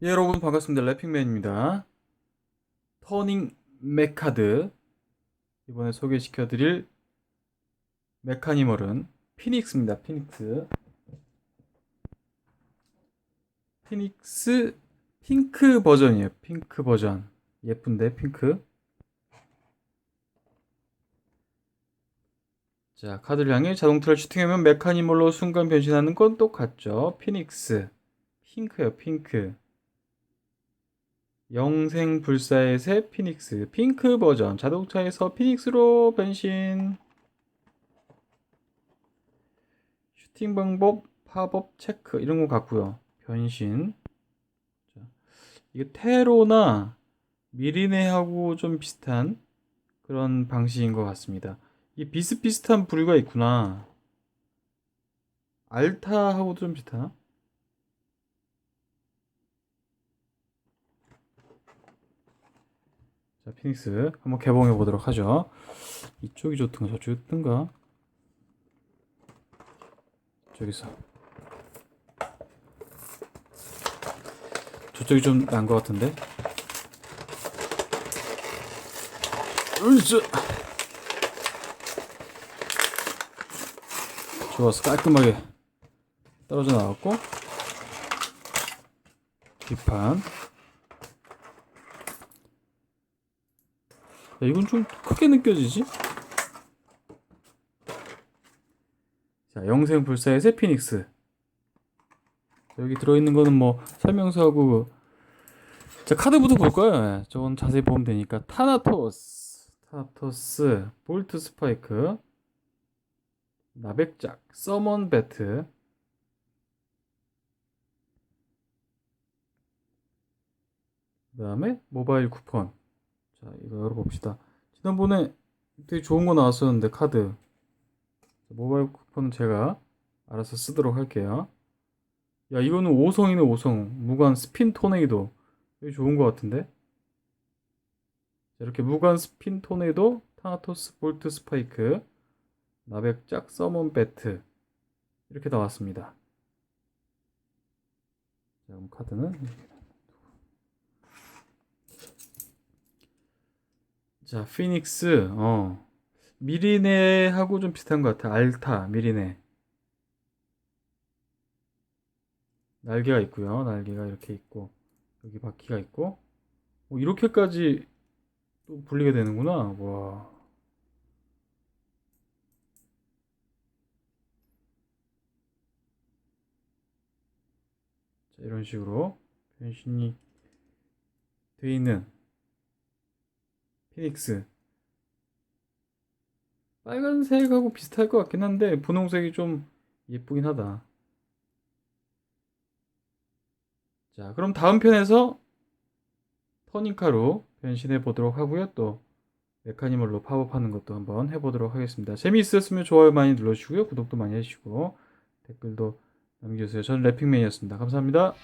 예, 여러분 반갑습니다. 래핑맨입니다. 터닝 메카드 이번에 소개시켜드릴 메카니멀은 피닉스입니다. 피닉스 피닉스 핑크 버전이에요. 핑크 버전 예쁜데 핑크 자 카드를 향해 자동차를 슈팅하면 메카니멀로 순간 변신하는 건 똑같죠. 피닉스 핑크요 핑크 영생 불사의 새 피닉스 핑크 버전 자동차에서 피닉스로 변신. 슈팅 방법 팝업 체크 이런 거 같고요. 변신. 자, 이게 테로나 미리네하고 좀 비슷한 그런 방식인 것 같습니다. 이 비슷비슷한 부류가 있구나. 알타하고도 좀 비슷하나? 자, 피닉스 한번 개봉해 보도록 하죠. 이쪽이 좋든가 저쪽이 좋든가. 저기서. 저쪽이 좀 난 것 같은데. 으쌰. 좋았어. 깔끔하게 떨어져 나왔고. 뒷판. 이건 좀 크게 느껴지지? 자, 영생 불사의 새 피닉스. 자, 여기 들어있는 거는 뭐 설명서하고 자, 카드부터 볼 거예요. 예, 저건 자세히 보면 되니까 타나토스, 타나토스, 볼트 스파이크, 나백작, 서먼 배트, 그 다음에 모바일 쿠폰. 자, 이거 열어봅시다. 지난번에 되게 좋은 거 나왔었는데, 카드. 자, 모바일 쿠폰은 제가 알아서 쓰도록 할게요. 야, 이거는 5성이네, 5성. 무관 스핀 토네이도. 이거 좋은 거 같은데? 자, 이렇게 무관 스핀 토네이도, 타나토스 볼트 스파이크, 나백작 서먼 배트. 이렇게 나왔습니다. 자, 그럼 카드는 자, 피닉스, 어. 미리네하고 좀 비슷한 것 같아. 알타, 미리네. 날개가 있고요. 날개가 이렇게 있고, 여기 바퀴가 있고, 어, 이렇게까지 또 분리가 되는구나. 와. 자, 이런 식으로 변신이 돼 있는 피닉스 빨간색하고 비슷할 것 같긴 한데 분홍색이 좀 예쁘긴 하다. 자 그럼 다음 편에서 터닝카로 변신해 보도록 하고요. 또 메카니멀로 팝업하는 것도 한번 해보도록 하겠습니다. 재미있었으면 좋아요 많이 눌러주시고요. 구독도 많이 해주시고 댓글도 남겨주세요. 저는 래핑맨이었습니다. 감사합니다